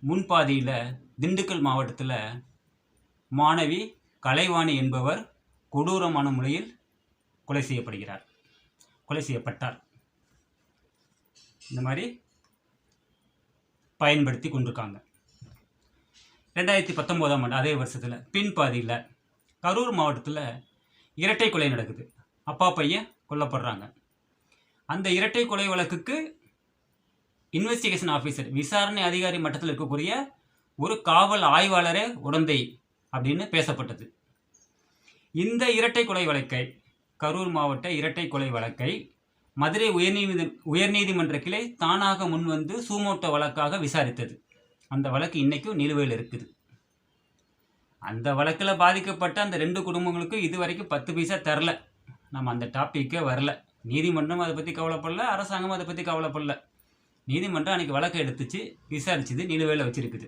முன்பாதியில் திண்டுக்கல் மாவட்டத்தில் மாணவி கலைவாணி என்பவர் கொடூரமான முறையில் கொலை செய்யப்படுகிறார். கொலை செய்யப்பட்டார். இந்த மாதிரி பயன்படுத்தி கொண்டிருக்காங்க. ரெண்டாயிரத்தி பத்தொம்போதாம் ஆண்டு அதே வருஷத்தில் பின்பாதியில் கரூர் மாவட்டத்தில் இரட்டை கொலை நடக்குது. அப்பா பையன் கொல்லப்படுறாங்க. அந்த இரட்டை கொலை வழக்குக்கு இன்வெஸ்டிகேஷன் ஆஃபீஸர் விசாரணை அதிகாரி மட்டத்தில் இருக்கக்கூடிய ஒரு காவல் ஆய்வாளரே உடந்தை அப்படின்னு பேசப்பட்டது. இந்த இரட்டை கொலை வழக்கை கரூர் மாவட்ட இரட்டை கொலை வழக்கை மதுரை உயர்நீதி உயர்நீதிமன்ற கிளை தானாக முன்வந்து சூமோட்ட வழக்காக விசாரித்தது. அந்த வழக்கு இன்றைக்கும் நிலுவையில் இருக்குது. அந்த வழக்கில் பாதிக்கப்பட்ட அந்த ரெண்டு குடும்பங்களுக்கும் இது வரைக்கும் பத்து பைசா தரல. நம்ம அந்த டாப்பிக்கே வரல. நீதிமன்றம் அதை பற்றி கவலைப்படல அரசாங்கம் அதை பற்றி கவலைப்படல. நீதிமன்றம் அன்றைக்கி வழக்கை எடுத்துச்சு விசாரிச்சுது நிலுவையில் வச்சிருக்குது.